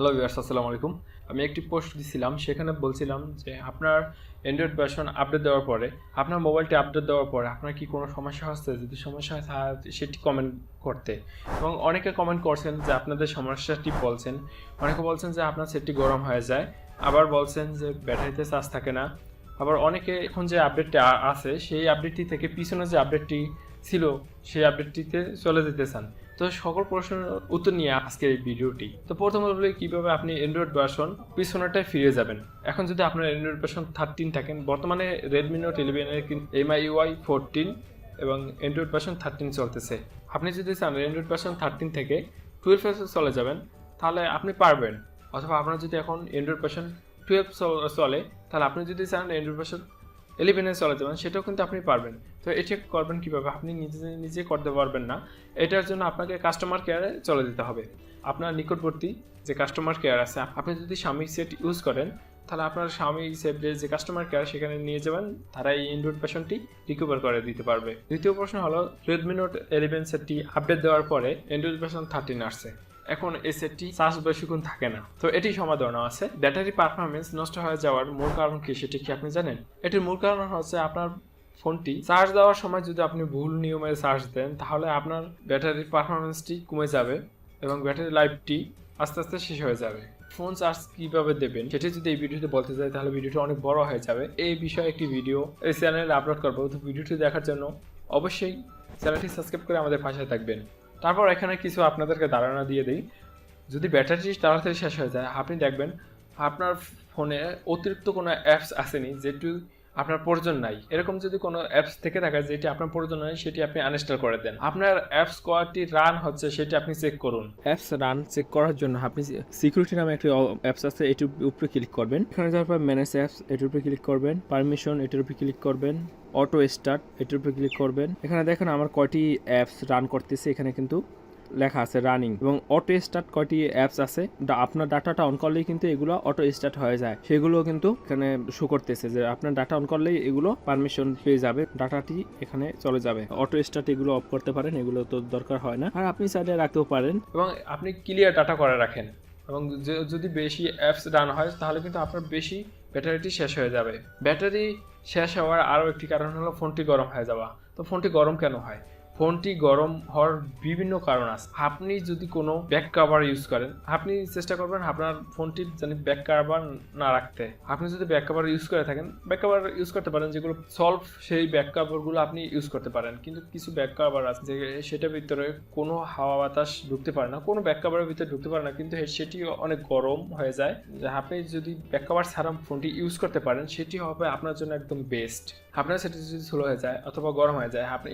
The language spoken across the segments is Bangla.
হ্যালো ভিউয়ার্স আসসালামু আলাইকুম। আমি একটি পোস্ট দিছিলাম, সেখানে বলছিলাম যে আপনার অ্যান্ড্রয়েড ভার্সন আপডেট দেওয়ার পরে, আপনার মোবাইলটি আপডেট দেওয়ার পরে আপনার কি কোনো সমস্যা হচ্ছে? যদি সমস্যা হয় সেটি কমেন্ট করতে। এবং অনেকে কমেন্ট করছেন যে আপনাদের সমস্যাটি বলছেন। অনেকে বলছেন যে আপনার সেটটি গরম হয়ে যায়। আবার বলছেন যে ব্যাটারিতে চার্জ থাকে না। আবার অনেকে এখন যে আপডেটটা আছে, সেই আপডেটটি থেকে পিছনে যে আপডেটটি ছিল, সেই আপডেটটিতে চলে যেতে চান। তো সকল প্রশ্নের উত্তর নিয়ে আজকের এই ভিডিওটি। তো প্রথমত বলি কীভাবে আপনি অ্যান্ড্রয়েড ভার্সন পিছনেটায় ফিরে যাবেন। এখন যদি আপনার অ্যান্ড্রয়েড ভার্সন থার্টিন থাকেন, বর্তমানে রেডমি নোট ইলেভেনের এমআই ওয়াই ফোরটিন এবং অ্যান্ড্রয়েড ভার্সন থার্টিন চলতেছে। আপনি যদি চান অ্যান্ড্রয়েড ভার্সন থার্টিন থেকে টুয়েলভ চলে যাবেন, তাহলে আপনি পারবেন। অথবা আপনার যদি এখন অ্যান্ড্রয়েড ভার্সন টুয়েলভ চলে, তাহলে আপনি যদি চান অ্যান্ড্রয়েড ভার্সন ইলেভেনে চলে যাবেন, সেটাও কিন্তু আপনি পারবেন। তো এটি করবেন কীভাবে? আপনি নিজে নিজে করতে পারবেন না। এটার জন্য আপনাকে কাস্টমার কেয়ারে চলে যেতে হবে। আপনার নিকটবর্তী যে কাস্টমার কেয়ার আছে আপনি যদি স্বামী সেট ইউজ করেন, তাহলে আপনার স্বামী সেটের যে কাস্টমার কেয়ার সেখানে নিয়ে যাবেন। তারা এই অ্যান্ড্রয়েড ভার্সনটি রিকভার করে দিতে পারবে। দ্বিতীয় প্রশ্ন হলো রেডমি নোট ইলেভেন সেটটি আপডেট দেওয়ার পরে অ্যান্ড্রয়েড ভার্সন থার্টিন আসছে। এখন এই সেটটি চার্জ বেশিক্ষণ থাকে না। তো এটি সমাধান আছে। ব্যাটারি পারফরমেন্স নষ্ট হয়ে যাওয়ার মূল কারণ কি, সেটি কি আপনি জানেন? এটির মূল কারণ হচ্ছে আপনার ফোনটি চার্জ দেওয়ার সময় যদি আপনি ভুল নিয়মে চার্জ দেন, তাহলে আপনার ব্যাটারির পারফরমেন্সটি কমে যাবে এবং ব্যাটারি লাইফটি আস্তে আস্তে শেষ হয়ে যাবে। ফোন চার্জ কীভাবে দেবেন সেটি যদি এই ভিডিওতে বলতে চাই, তাহলে ভিডিওটি অনেক বড় হয়ে যাবে। এই বিষয়ে একটি ভিডিও এই চ্যানেলে আপলোড করব। তো ভিডিওটি দেখার জন্য অবশ্যই চ্যানেলটি সাবস্ক্রাইব করে আমাদের পাশে থাকবেন। তারপর এখানে কিছু আপনাদেরকে ধারণা দিয়ে দিই। যদি ব্যাটারিটি তাড়াতাড়ি শেষ হয়ে যায়, আপনি দেখবেন আপনার ফোনে অতিরিক্ত কোনো অ্যাপস আসেনি, যেটি আপনার প্রয়োজন নাই। এরকম যদি কোনো অ্যাপস থেকে থাকে যেটি আপনার প্রয়োজন নাই, সেটি আপনি আনইনস্টল করে দেন। আপনার অ্যাপস কোয়ালিটি রান হচ্ছে, সেটি আপনি চেক করুন। অ্যাপস রান চেক করার জন্য আপনি সিকিউরিটি নামে একটি অ্যাপস আছে, এটির উপরে ক্লিক করবেন। এখানে যাওয়ার পর ম্যানেজ অ্যাপস এটির উপরে ক্লিক করবেন। পারমিশন এটির উপরে ক্লিক করবেন। অটো স্টার্ট এটির উপরে ক্লিক করবেন। এখানে দেখেন আমার কয়টি অ্যাপস রান করতেছে, এখানে কিন্তু লেখা আছে রানিং এবং অটো স্টার্ট কয়টি অ্যাপস আছে আপনার ডাটাটা অন করলেই কিন্তু এগুলো অটো স্টার্ট হয়ে যায়। সেগুলো কিন্তু এখানে শো করতেছে যে আপনার ডাটা অন করলেই এগুলো পারমিশন পেয়ে যাবে ডাটাটি এখানে চলে যাবে। অটো স্টার্ট এগুলো অফ করতে পারেন, এগুলো তো দরকার হয় না। আর আপনি সাইডে রাখতেও পারেন। এবং আপনি ক্লিয়ার ডাটা করে রাখেন। এবং যদি বেশি অ্যাপস রান হয়, তাহলে কিন্তু আপনার বেশি ব্যাটারিটি শেষ হয়ে যাবে। ব্যাটারি শেষ হওয়ার আরও একটি কারণ হলো ফোনটি গরম হয়ে যাওয়া। তো ফোনটি গরম কেন হয়? ফোনটি গরম হওয়ার বিভিন্ন কারণ আছে। আপনি যদি কোনো ব্যাক কাভার ইউজ করেন, আপনি চেষ্টা করবেন আপনার ফোনটির যেন ব্যাক কাভার না রাখতে। আপনি যদি ব্যাক কাভার ইউজ করে থাকেন ব্যাক কাভার ইউজ করতে পারেন যেগুলো সলভ সেই ব্যাক কাভারগুলো আপনি ইউজ করতে পারেন। কিন্তু কিছু ব্যাক কাভার আছে যে সেটার ভিতরে কোনো হাওয়া বাতাস ঢুকতে পারে না। কোনো ব্যাক কাভারের ভিতরে ঢুকতে পারে না, কিন্তু সেটি অনেক গরম হয়ে যায়। আপনি যদি ব্যাক কাভার ছাড়া ফোনটি ইউজ করতে পারেন, সেটি হবে আপনার জন্য একদম বেস্ট আপনার সেটি যদি স্লো হয়ে যায় অথবা গরম হয়ে যায়, আপনি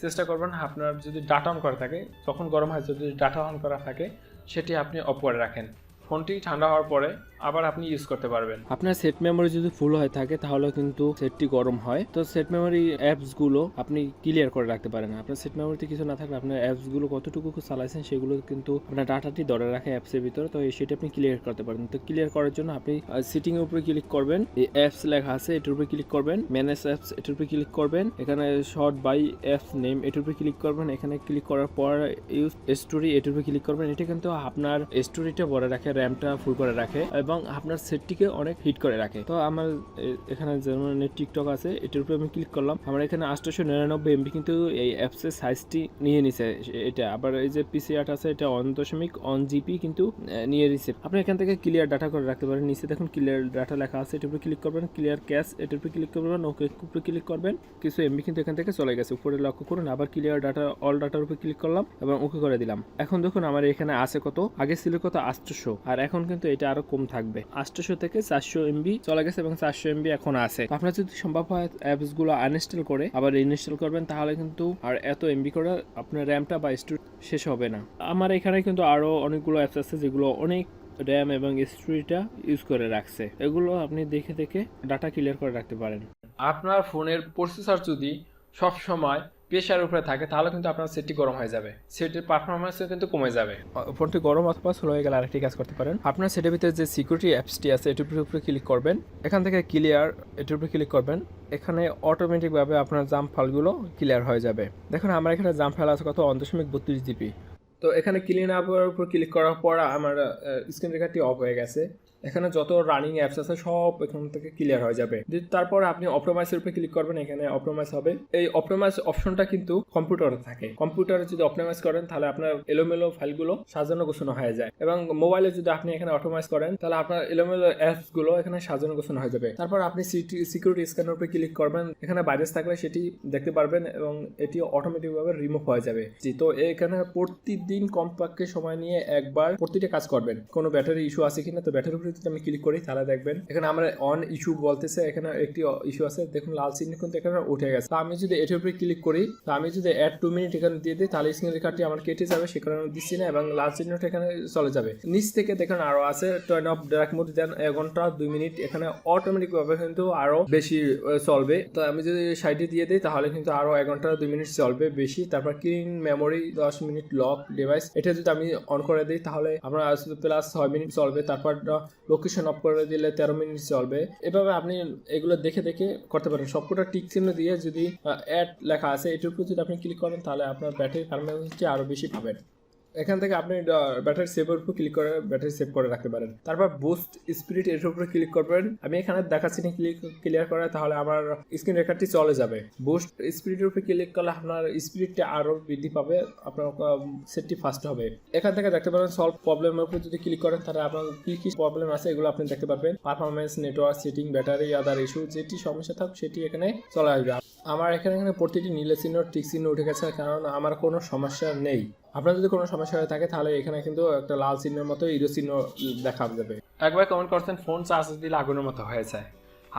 চেষ্টা করবেন, আপনার যদি ডাটা অন করা থাকে, তখন গরম হয় যদি ডাটা অন করা থাকে, সেটি আপনি অফ করে রাখেন। ফোনটি ঠান্ডা হওয়ার পরে আবার আপনি ইউজ করতে পারবেন। আপনার সেট মেমোরি যদি ফুল হয়ে থাকে তাহলে কিন্তু সেটটি গরম হয়। তো সেট মেমোরি অ্যাপসগুলো আপনি ক্লিয়ার করে রাখতে পারেন। আপনার সেট মেমোরিতে কিছু না থাকলে আপনার অ্যাপসগুলো কতটুকু চালাইছেন, সেগুলো কিন্তু আপনার ডাটাটি ধরে রাখে অ্যাপসের ভিতরে। তো সেটা আপনি ক্লিয়ার করতে পারেন। তো ক্লিয়ার করার জন্য আপনি সিটিং এর উপরে ক্লিক করবেন। এই অ্যাপস লেখা আছে, এটার উপরে ক্লিক করবেন। ম্যানেজ অ্যাপস এটার উপরে ক্লিক করবেন। এখানে শর্ট বাই অ্যাপস নেম এটার উপরে ক্লিক করবেন। এখানে ক্লিক করার পর ইউজ স্টোরি এটার উপরে ক্লিক করবেন। এটা কিন্তু আপনার স্টোরিটা ভরে রাখে র্যামটা ফুল করে রাখে। এবং আপনার সেটটিকে অনেক হিট করে রাখে। তো আমার এখানে যেমন টিকটক আছে, এটার উপরে আমি ক্লিক করলাম। আমার এখানে আটশোশো নিরানব্বই এমবি কিন্তু এই অ্যাপসের সাইজটি নিয়ে নিছে এটা। আবার এই যে পিসি আর্ট আছে, এটা ওয়ান দশমিক ওয়ান জিপি কিন্তু নিয়ে নিছে। আপনি এখান থেকে ক্লিয়ার ডাটা করে রাখতে পারেন। নিচে দেখুন ক্লিয়ার ডাটা লেখা আছে, এটার উপরে ক্লিক করবেন। ক্লিয়ার ক্যাশ এটার উপরে ক্লিক করবেন। ওকে উপরে ক্লিক করবেন। কিছু এমবি কিন্তু এখান থেকে চলে গেছে। উপরে লক্ষ্য করুন, আবার ক্লিয়ার ডাটা অল ডাটার উপরে ক্লিক করলাম এবং ওকে করে দিলাম। এখন দেখুন আমার এখানে আছে কত? আগে ছিল কত? আটশোশো আর এখন কিন্তু এটা আরও কম থাকবে। আটশোশো থেকে চারশো এমবি চলে গেছে এবং চারশো এমবি এখন আছে। আপনার যদি সম্ভব হয় অ্যাপসগুলো আনইনস্টল করে আবার ইনস্টল করবেন, তাহলে কিন্তু আর এত এমবি করে আপনার র্যামটা বা স্টোর শেষ হবে না। আমার এখানে কিন্তু আরও অনেকগুলো অ্যাপস আছে, যেগুলো অনেক র্যাম এবং স্টোরিটা ইউজ করে রাখছে। এগুলো আপনি দেখে দেখে ডাটা ক্লিয়ার করে রাখতে পারেন। আপনার ফোনের প্রসেসর যদি সব সময় প্রেশার উপরে থাকে তাহলে কিন্তু আপনার সেটটি গরম হয়ে যাবে। সেটের পারফরমেন্সও কিন্তু কমে যাবে। ফোনটি গরম অথবা স্লো হয়ে গেলে আরেকটি কাজ করতে পারেন। আপনার সেটের ভিতরে যে সিকিউরিটি অ্যাপসটি আছে এটির উপরে ক্লিক করবেন। এখান থেকে ক্লিয়ার এটির উপরে ক্লিক করবেন। এখানে অটোমেটিকভাবে আপনার জাম্প ফাইলগুলো ক্লিয়ার হয়ে যাবে। দেখুন আমার এখানে জাম্প ফাইল আছে কত? ওয়ান দশমিক বত্রিশ জিবি তো এখানে ক্লিন আপের উপর ক্লিক করার পর আমার স্ক্রিন রেকর্ডটি অফ হয়ে গেছে। এখানে যত রানিং অ্যাপস আছে সব এখান থেকে ক্লিয়ার হয়ে যাবে। তারপর আপনি অপটোমাইজের উপরে ক্লিক করবেন, এখানে অপটোমাইজ হবে। এই অপটোমাইজ অপশনটা কিন্তু কম্পিউটারে থাকে। কম্পিউটারে যদি অপটোমাইজ করেন, তাহলে আপনার এলোমেলো ফাইলগুলো সাজানো গোছানো হয়ে যায়। এবং মোবাইলে যদি আপনি এখানে অটোমাইজ করেন, তাহলে আপনার এলোমেলো অ্যাপসগুলো এখানে সাজানো গোছানো হয়ে যাবে। তারপর আপনি সিকিউরিটি স্ক্যানের উপরে ক্লিক করবেন। এখানে ভাইরাস থাকলে সেটি দেখতে পারবেন এবং এটি অটোমেটিক ভাবে রিমুভ হয়ে যাবে। জি, তো এখানে প্রতিদিন কমপক্ষে সময় নিয়ে একবার প্রতিটা কাজ করবেন। কোনো ব্যাটারি ইস্যু আছে কিনা, তো ব্যাটারির উপরে যদি আমি ক্লিক করি, তাহলে দেখবেন, এখানে আমরা অন ইস্যু বলতেছে, এখানে একটি ইস্যু আছে, দেখুন লাল চিহ্ন কিন্তু এখানে উঠে গেছে। তো আমি যদি এটির উপরে ক্লিক করি, তো আমি যদি অ্যাড টু মিনিট এখানে দিয়ে দিই, তাহলে স্ক্রিন রেখাটি আমার কেটে যাবে, সে কারণে দিচ্ছি না, এবং লাল চিহ্নটা এখানে চলে যাবে। নিচ থেকে দেখেন আরও আছে টার্ন অফ ডার্ক মোড দেন এক ঘণ্টা, দুই মিনিট এখানে অটোমেটিক ভাবে কিন্তু আরও বেশি চলবে। তো আমি যদি সাইডে দিয়ে দিই, তাহলে কিন্তু আরও এক ঘণ্টা, দুই মিনিট চলবে বেশি। তারপর ক্লিন মেমোরি দশ মিনিট লক ডিভাইস এটা যদি আমি অন করে দিই, তাহলে আমরা প্লাস ছয় মিনিট চলবে। তারপর লোকেশন অফ করে দিলে তেরো মিনিট চলবে। এভাবে আপনি এগুলো দেখে দেখে করতে পারেন। সবকটা টিক চিহ্ন দিয়ে যদি অ্যাড লেখা আছে এটার উপর যদি আপনি ক্লিক করেন, তাহলে আপনার ব্যাটারি পারফরমেন্সটি আরও বেশি পাবেন। এখান থেকে আপনি ব্যাটারি সেভের উপর ক্লিক করে ব্যাটারি সেভ করে রাখতে পারেন। তারপর বুস্ট স্পিরিট এর উপরে ক্লিক করবেন। আমি এখানে দেখাচ্ছি না ক্লিক ক্লিয়ার করে, তাহলে আমার স্ক্রিন রেকর্ডটি চলে যাবে। বুস্ট স্পিরিটের উপরে ক্লিক করলে আপনার স্পিরিটটা আরও বৃদ্ধি পাবে, আপনার সেটটি ফাস্ট হবে। এখান থেকে দেখতে পারেন সলভ প্রবলেমের উপর যদি ক্লিক করেন, তাহলে আপনার কী কী প্রবলেম আছে এগুলো আপনি দেখতে পারবেন। Performance network setting battery other issue যেটি সমস্যা থাকুক, সেটি এখানে চলে আসবে। আমার এখানে এখানে প্রতিটি নীল চিহ্ন টিক চিহ্ন উঠে গেছে, কারণ আমার কোনো সমস্যা নেই। আপনার যদি কোনো সমস্যা হয়ে থাকে, তাহলে এখানে কিন্তু একটা লাল চিহ্নের মতো ইরো চিহ্ন দেখা যাবে। একবার কমেন্ট করছেন ফোন চার্জ দিলে আগুনের মতো হয়ে যায়।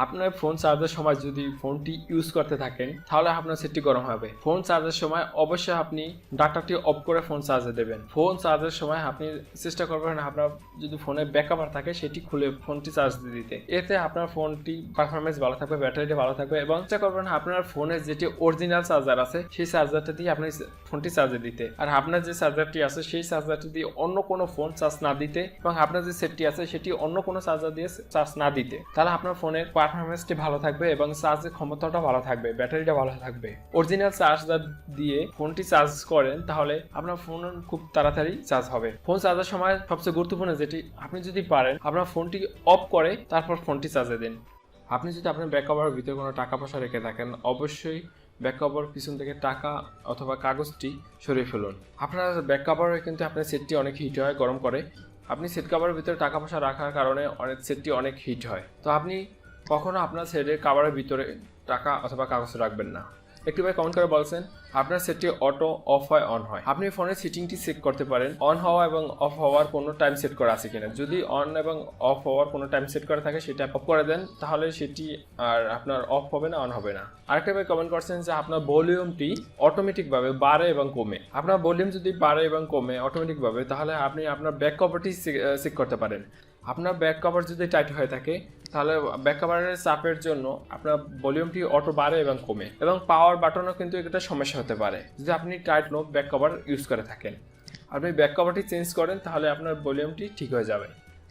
আপনার ফোন চার্জের সময় যদি ফোনটি ইউজ করতে থাকেন, তাহলে আপনার সেটটি গরম হবে। ফোন চার্জের সময় অবশ্যই আপনি ডাটাটি অফ করে ফোন চার্জে দেবেন। ফোন চার্জের সময় আপনি চেষ্টা করবেন আপনার যদি ফোনে ব্যাকআপার থাকে, সেটি খুলে ফোনটি চার্জ দিয়ে দিতে। এতে আপনার ফোনটি পারফরমেন্স ভালো থাকবে, ব্যাটারিটি ভালো থাকবে এবং চেষ্টা করবেন আপনার ফোনের যেটি অরিজিনাল চার্জার আছে, সেই চার্জারটা দিয়ে আপনি ফোনটি চার্জে দিতে। আর আপনার যে চার্জারটি আছে, সেই চার্জারটি দিয়ে অন্য কোনো ফোন চার্জ না দিতে এবং আপনার যে সেটটি আছে, সেটি অন্য কোনো চার্জার দিয়ে চার্জ না দিতে। তাহলে আপনার ফোনের পারফরমেন্সটি ভালো থাকবে এবং চার্জের ক্ষমতাটা ভালো থাকবে ব্যাটারিটা ভালো থাকবে। অরিজিনাল চার্জার দিয়ে ফোনটি চার্জ করেন, তাহলে আপনার ফোন খুব তাড়াতাড়ি চার্জ হবে। ফোন চার্জার সময় সবচেয়ে গুরুত্বপূর্ণ যেটি, আপনি যদি পারেন, আপনার ফোনটি অফ করে, তারপর ফোনটি চার্জে দিন। আপনি যদি আপনার ব্যাক কভারের ভিতরে কোনো টাকা পয়সা রেখে থাকেন, অবশ্যই ব্যাক কভার পিছন থেকে টাকা অথবা কাগজটি সরিয়ে ফেলুন। আপনার ব্যাক কভারে কিন্তু আপনার সেটটি অনেক হিট হয়, গরম করে। আপনি সেট কাভারের ভিতরে টাকা পয়সা রাখার কারণে অনেক সেটটি অনেক হিট হয়। তো আপনি কখনো আপনার সেটের কাভারের ভিতরে টাকা অথবা কাগজ রাখবেন না। একটু ভাই কমেন্ট করে বলছেন, আপনার সেটটি অটো অফ হয় অন হয়? আপনি ফোনের সেটিংটি চেক করতে পারেন। অন হওয়া এবং অফ হওয়ার কোনো টাইম সেট করা আছে কিনা? যদি অন এবং অফ হওয়ার কোনো টাইম সেট করা থাকে, সেটা অফ করে দেন, তাহলে সেটি আর আপনার অফ হবে না অন হবে না। আরেকটা ভাই কমেন্ট করছেন যে, আপনার ভলিউমটি অটোমেটিকভাবে বাড়ে এবং কমে। আপনার ভলিউম যদি বাড়ে এবং কমে অটোমেটিকভাবে তাহলে আপনি আপনার ব্যাক কভারটি চেক করতে পারেন। আপনার ব্যাক কভার যদি টাইট হয়ে থাকে তাহলে ব্যাক কভারের চাপের জন্য আপনার ভলিউমটি অটো বাড়ে এবং কমে। এবং পাওয়ার বাটনও কিন্তু একটা সমস্যা হতে পারে। যদি আপনি tight no back cover use করে থাকেন। আপনি ব্যাক কভারটি চেঞ্জ করেন, তাহলে আপনার ভলিউমটি ঠিক হয়ে যাবে।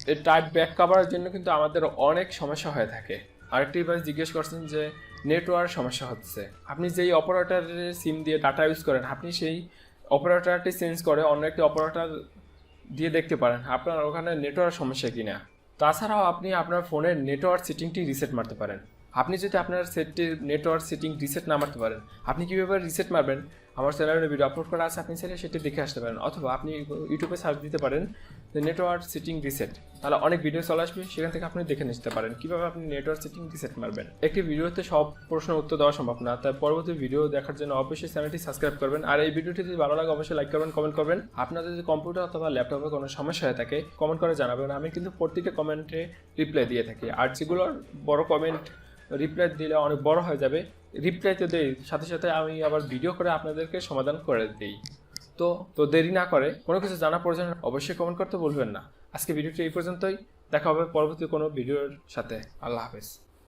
এই টাইট ব্যাক কভারের জন্য কিন্তু আমাদের অনেক সমস্যা হয়ে থাকে। আরেকটি ভাই জিজ্ঞেস করছেন যে নেটওয়ার্ক সমস্যা হচ্ছে। আপনি যেই অপারেটারের সিম দিয়ে ডাটা ইউজ করেন, আপনি সেই অপারেটারটি চেঞ্জ করে অন্য একটি অপারেটার দিয়ে দেখতে পারেন। আপনার ওখানে নেটওয়ার্ক সমস্যা কিনা? তাছাড়াও আপনি আপনার ফোনের নেটওয়ার্ক সেটিংটি রিসেট মারতে পারেন। আপনি যদি আপনার সেটটির নেটওয়ার্ক সেটিং রিসেট না মারতে পারেন, আপনি কীভাবে রিসেট মারবেন? আমার চ্যানেলে ভিডিও আপলোড করা আছে, আপনি চাইলে সেটি দেখে আসতে পারেন। অথবা আপনি ইউটিউবে সার্চ দিতে পারেন যে নেটওয়ার্ক সেটিং রিসেট তাহলে অনেক ভিডিও চলে আসবে, সেখান থেকে আপনি দেখে নিতে পারেন। কীভাবে আপনি নেটওয়ার্ক সেটিং রিসেট মারবেন? একটি ভিডিওতে সব প্রশ্নের উত্তর দেওয়া সম্ভব না, তাই পরবর্তী ভিডিও দেখার জন্য অবশ্যই চ্যানেলটি সাবস্ক্রাইব করবেন। আর এই ভিডিওটি যদি ভালো লাগে, অবশ্যই লাইক করবেন কমেন্ট করবেন। আপনাদের যদি কম্পিউটার অথবা ল্যাপটপে কোনো সমস্যা হয়ে থাকে কমেন্ট করে জানাবেন। আমি কিন্তু প্রত্যেকটা কমেন্টে রিপ্লাই দিয়ে থাকি। আর যেগুলোর বড় কমেন্ট রিপ্লাই দিলে অনেক বড় হয়ে যাবে। রিপ্লাই তো দেই, সাথে সাথে আমি আবার ভিডিও করে আপনাদেরকে সমাধান করে দিই। তো তো দেরি না করে, কোনো কিছু জানা প্রয়োজন অবশ্যই কমেন্ট করতে বলবেন না। আজকে ভিডিওটি এই পর্যন্তই, দেখা হবে পরবর্তী কোনো ভিডিওর সাথে। আল্লাহ হাফেজ।